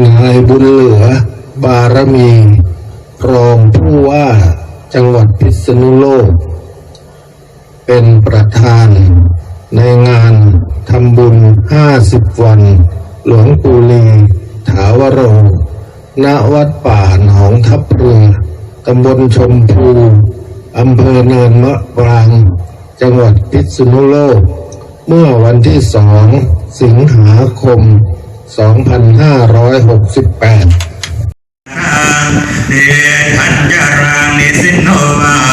นายบุญเหลือบารมี รองผู้ว่าจังหวัดพิษณุโลก เป็นประธานในงานทำบุญ 50 วัน หลวงปู่ลีถาวโร ณ วัดป่าหนองทับเรือ ตำบลชมพู อำเภอเนินมะปราง จังหวัดพิษณุโลก เมื่อวันที่สองสิงหาคม 2568เดทัญญารังนิสินโนวา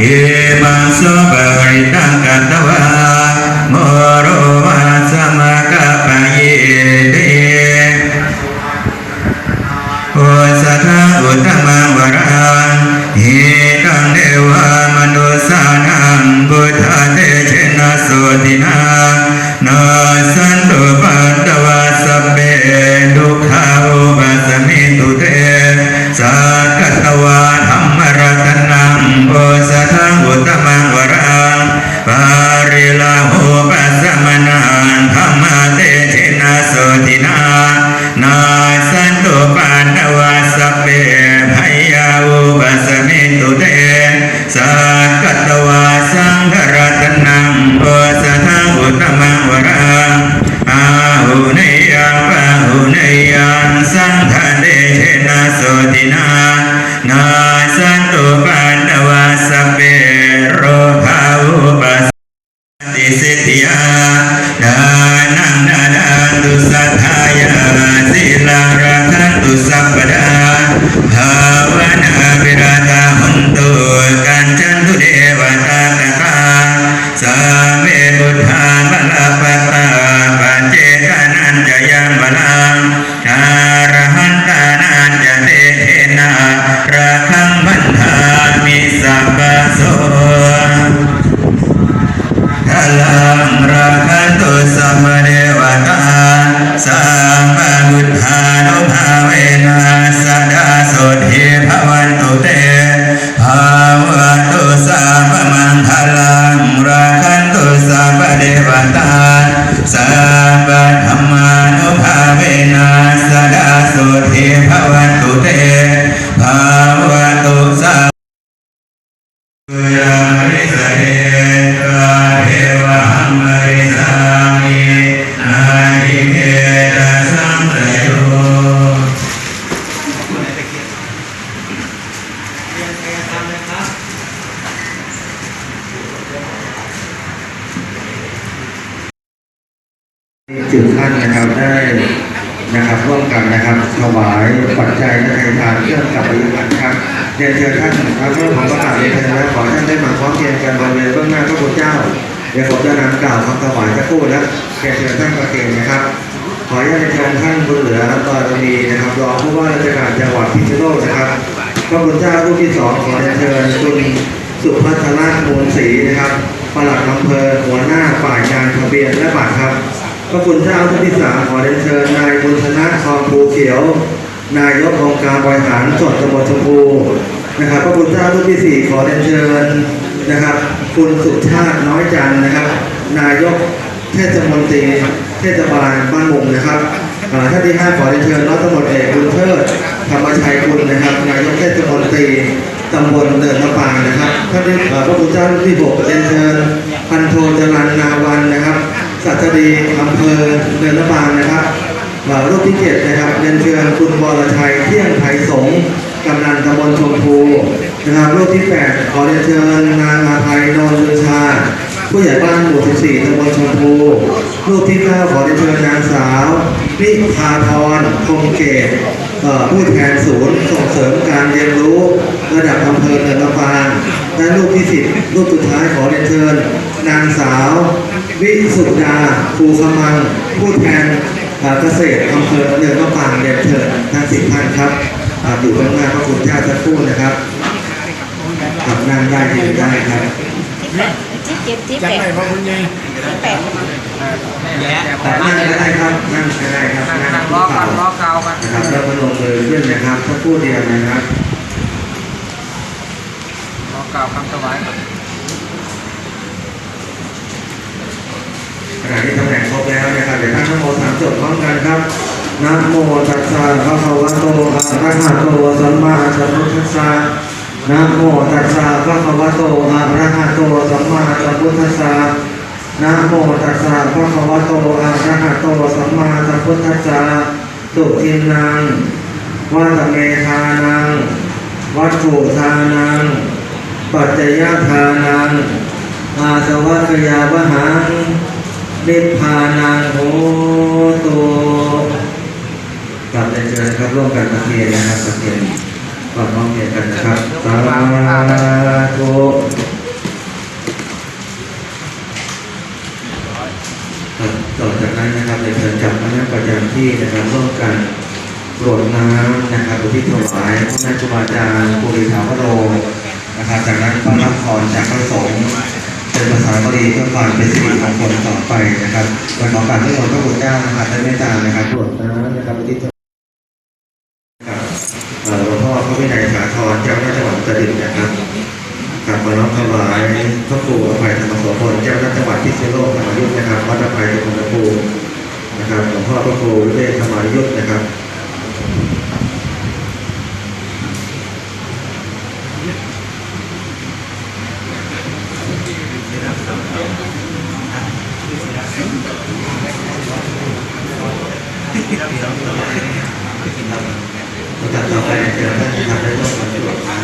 เอ รับเรียนเชิญท่านครับเพื่อผมประกาศในคณะขอท่านได้มาพร้อมเพรียงกันบริเวณเบื้องหน้าพระพุทธเจ้าเดี๋ยวผมจะนำกล่าวคำถวายสักครู่นะเรียนเชิญท่านประเคนนะครับ ขออนุญาตเชิญท่านบุญเหลือตอนมีนะครับรองผู้ว่าราชการจังหวัดพิษณุโลกนะครับพระคุณเจ้ารูปที่สองขอเรียนเชิญคุณสุพัฒนามูลศรีนะครับปลัดอำเภอหัวหน้าฝ่ายงานทะเบียนและบัตรครับพระคุณเจ้าท่านที่สามขอเรียนเชิญนายบุญธนะทองภูเขียว นายกองค์การบริหารส่วนตำบลชมพูนะครับพระคุณเจ้าท่านที่สี่ขอเรียนเชิญนะครับ คุณสุชาติน้อยจันนะครับ นายกเทศมนตรีเทศบาลบ้านมุงนะครับท่านที่ห้าขอเรียนเชิญร้อยตำรวจเอกบุญเทิดธรรมชัยคุณนะครับ นายกเทศมนตรีตำบลเนินมะปางนะครับท่านที่เอ่อพระคุณเจ้าท่านที่หกเรียนเชิญพันโทจรันนาวันนะครับสัตรีอำเภอเนินมะปางนะครับ รูปที่เจ็ดนะครับเรียนเชิญคุณวรชัยเที่ยงไทยสงกำนันตำบลชมพูนะครับรูปที่แปดขอเรียนเชิญนางอาภัยนนท์ลือชา ผู้ใหญ่บ้านหมู่14ตำบลชมพูรูปที่9ขอเรียนเชิญนางสาวนิพาพรคงเกตผู้แทนศูนย์ส่งเสริมการเรียนรู้ ระดับอำเภอเนินมะปางและรูปที่10รูปสุดท้ายขอเรียนเชิญ นางสาว วิสุดาภูขมัง ผู้แทน เอ่อเกษตรอำเภอเนินมะปรางเรียนเชิญทั้งสิบท่านครับอ่าอยู่ข้างหน้าพระคุณเจ้าสักครู่นะครับกับนั่งได้ยืนได้ครับที่เจ็ดที่จัแปงดไหนพ่อคุณยายที่แปดแต่นั่งก็ได้ครับนั่งก็ได้ครับนั่งล้อกันล้อเกากันนะครับแล้วก็ลงมือขึ้นนะครับสักครู่เดียวนะครับล้อเกาคำถวายขณะที่ตำแหน่ง ครบแล้วนะครับเดี๋ยวท่ามสามจบพร้อมกันครับนะโมตัสสะภะคะวะโตอะระหะโตสัมมาสัมพุทธัสสะนะโมตัสสะภะคะวะโตอะระหะโตสัมมาสัมพุทธัสสะนะโมตัสสะภะคะวะโตอะระหะโตสัมมาสัมพุทธัสสะตุทินนังวัตเมธานัง วัตถุทานัง ปัจจยทานังอาสวัคยาวหัง นิพพานังโหตุกลับเชิญครับร่วมกันประเคนนะครับประเคนก่อนน้องเรียนกันนะครับสาธุต่อจากนั้นนะครับเรียนเชิญจับมานั่งประจำที่นะครับร่วมกันกรวดน้ำนะครับอุทิศถวายพระแม่ครูบาอาจารย์ปุริธาวโรนะครับจากนั้นก็รับพรจากพระสงฆ์ เป็นภาษาบาลีเพื่อความเป็นสิริมงคลต่อไปนะครับวันขอการที่หมดพระบุตรเจ้านะครับได้เมตตานะครับตรวจน้ำนะครับทิศครับเอ่หลวงพ่อพระวินัยสาธรเจ้าหน้าจังหวัดตรดิตถ์นะครับกับขอน้อมถวายพระครูอภัยธรรมโสพลเจ้าหน้าจังหวัดพิษณุโลกธรรมยุทธนะครับวัดอภัยธรรมภูนะครับหลวงพ่อพระครูวิเวกธรรมยุทธนะครับ ลำดับต่อไปเชิญท่านนะครับได้ร่วมกันที่หลังมา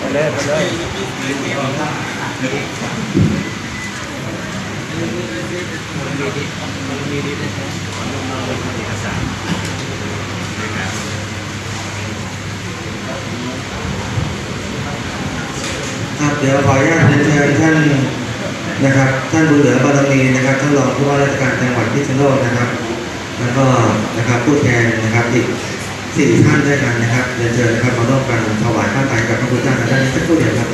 ไปเลยไปเลยครับเดี๋ยวขออนุญาตเชิญท่านนะครับ ท่านบุญเหลือบารมีนะครับ ท่านรองผู้ว่าราชการจังหวัดพิษณุโลกนะครับ แล้วก็นะครับผู้แทนนะครับอีกสี่ท่านด้วยกันนะครับเรียนเชิญนะครับมาร่วมกันถวายข้าวไตรกับพระพุทธเจ้าในด้านนี้สักครู่เดียวครับ